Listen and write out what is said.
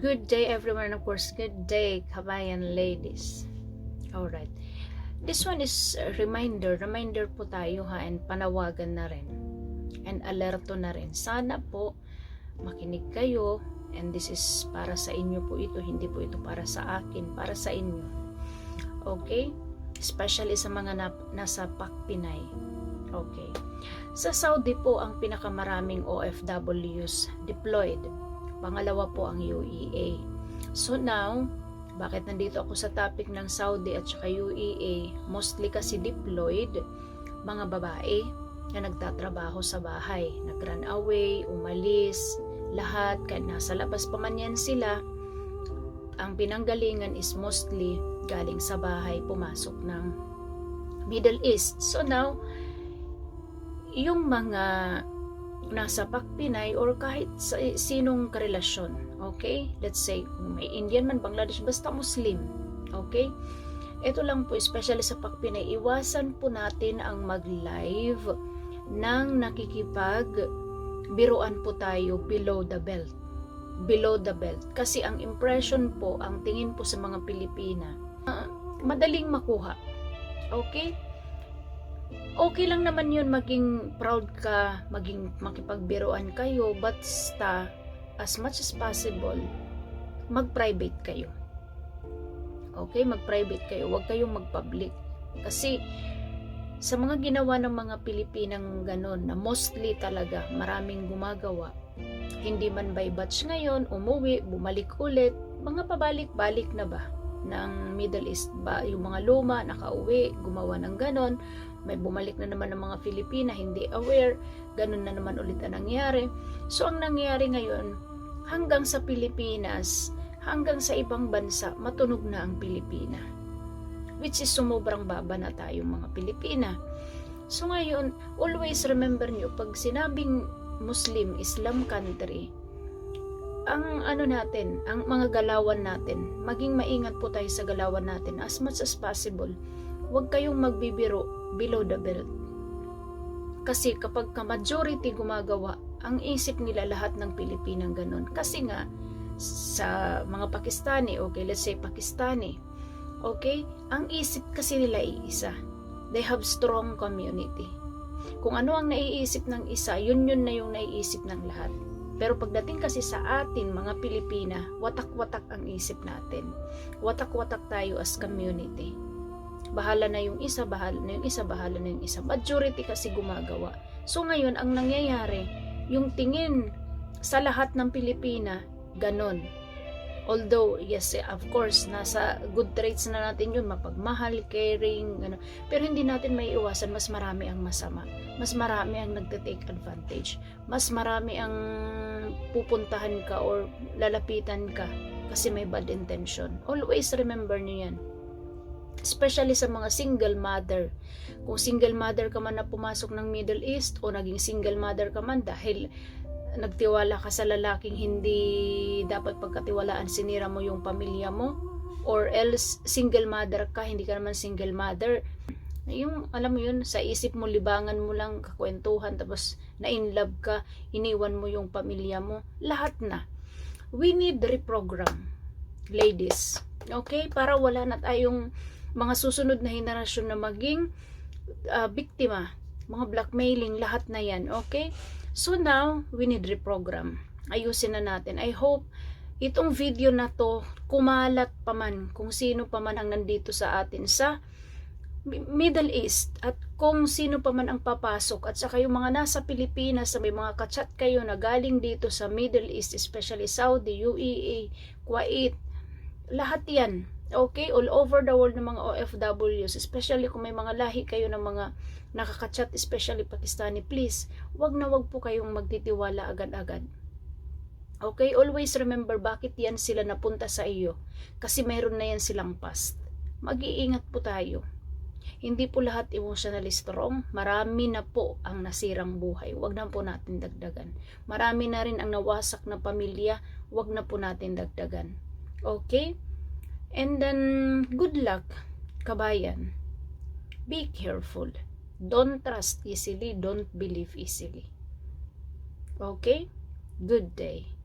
Good day everyone, of course, good day kabayan ladies. Alright. This one is reminder, reminder po tayo ha, and panawagan na rin. And alerto na rin. Sana po makinig kayo and this is para sa inyo po ito, hindi po ito para sa akin, para sa inyo. Okay? Especially sa mga na- nasa Pakpinay. Okay. Sa Saudi po ang pinakamaraming OFWs deployed. Pangalawa po ang UEA. So now, bakit nandito ako sa topic ng Saudi at saka UEA? Mostly kasi deployed mga babae na nagtatrabaho sa bahay. Nag-run away, umalis, lahat. Kahit nasa labas pa man yan sila, ang pinanggalingan is mostly galing sa bahay, pumasok ng Middle East. So now, yung mga nasa Pakpinay or kahit sa sinong karelasyon, okay? Let's say, may Indian man, Bangladesh, basta Muslim, okay? Ito lang po, especially sa Pakpinay, iwasan po natin ang mag-live nang nakikipag biruan po tayo below the belt. Below the belt. Kasi ang impression po, ang tingin po sa mga Pilipina, ah, madaling makuha. Okay? Okay lang naman yun maging proud ka, maging makipagbiruan kayo, basta as much as possible, mag-private kayo. Okay, mag-private kayo, huwag kayong mag-public. Kasi sa mga ginawa ng mga Pilipinang ganon, na mostly talaga maraming gumagawa, hindi man by batch ngayon, umuwi, bumalik ulit, mga pabalik-balik na ba ng Middle East ba yung mga luma nakauwi gumawa ng ganon may bumalik na naman ng mga Filipina hindi aware. Ganun na naman ulit ang nangyari. So ang nangyari ngayon hanggang sa Pilipinas hanggang sa ibang bansa matunog na ang Pilipina. Which is sumubrang baba na tayong mga Pilipina. So ngayon always remember nyo pag sinabing Muslim Islam country ang ano natin, ang mga galawan natin, maging maingat po tayo sa galawan natin as much as possible. Huwag kayong magbibiro below the belt. Kasi kapag ka majority gumagawa, ang isip nila lahat ng Pilipinang ganun. Kasi nga, sa mga Pakistani, okay, let's say Pakistani, okay, ang isip kasi nila iisa. They have strong community. Kung ano ang naiisip ng isa, yun yun na yung naiisip ng lahat. Pero pagdating kasi sa atin, mga Pilipina, watak-watak ang isip natin. Watak-watak tayo as community. Bahala na yung isa, bahala na yung isa, bahala na yung isa. Majority kasi gumagawa. So ngayon, ang nangyayari, yung tingin sa lahat ng Pilipina, ganon. Although, yes, eh, of course, nasa good traits na natin yun, mapagmahal, caring, ano. Pero hindi natin may iwasan, mas marami ang masama. Mas marami ang nagte-take advantage. Mas marami ang pupuntahan ka or lalapitan ka kasi may bad intention. Always remember nyo yan. Especially sa mga single mother. Kung single mother ka man na pumasok ng Middle East o naging single mother ka man dahil nagtiwala ka sa lalaking hindi dapat pagkatiwalaan, sinira mo yung pamilya mo, or else single mother ka, hindi ka naman single mother, yung alam mo yun, sa isip mo, libangan mo lang, kakwentuhan, tapos na in love ka, iniwan mo yung pamilya mo, lahat na. We need reprogram, ladies. Okay? Para wala na tayong mga susunod na henerasyon na maging uh, biktima, mga blackmailing, lahat na yan. Okay? So now, we need reprogram. Ayusin na natin. I hope itong video na to kumalat pa man kung sino pa man ang nandito sa atin sa Middle East at kung sino pa man ang papasok at saka yung mga nasa Pilipinas sa may mga kachat kayo na galing dito sa Middle East especially Saudi, UAE, Kuwait lahat yan okay all over the world ng mga OFWs especially kung may mga lahi kayo ng mga nakakachat especially Pakistani please wag na wag po kayong magtitiwala agad-agad okay always remember bakit yan sila napunta sa iyo kasi mayroon na yan silang past mag-iingat po tayo hindi po lahat emotionally strong. Marami na po ang nasirang buhay. Huwag na po natin dagdagan. Marami na rin ang nawasak na pamilya. Huwag na po natin dagdagan. Okay? And then, good luck, kabayan. Be careful. Don't trust easily. Don't believe easily. Okay? Good day.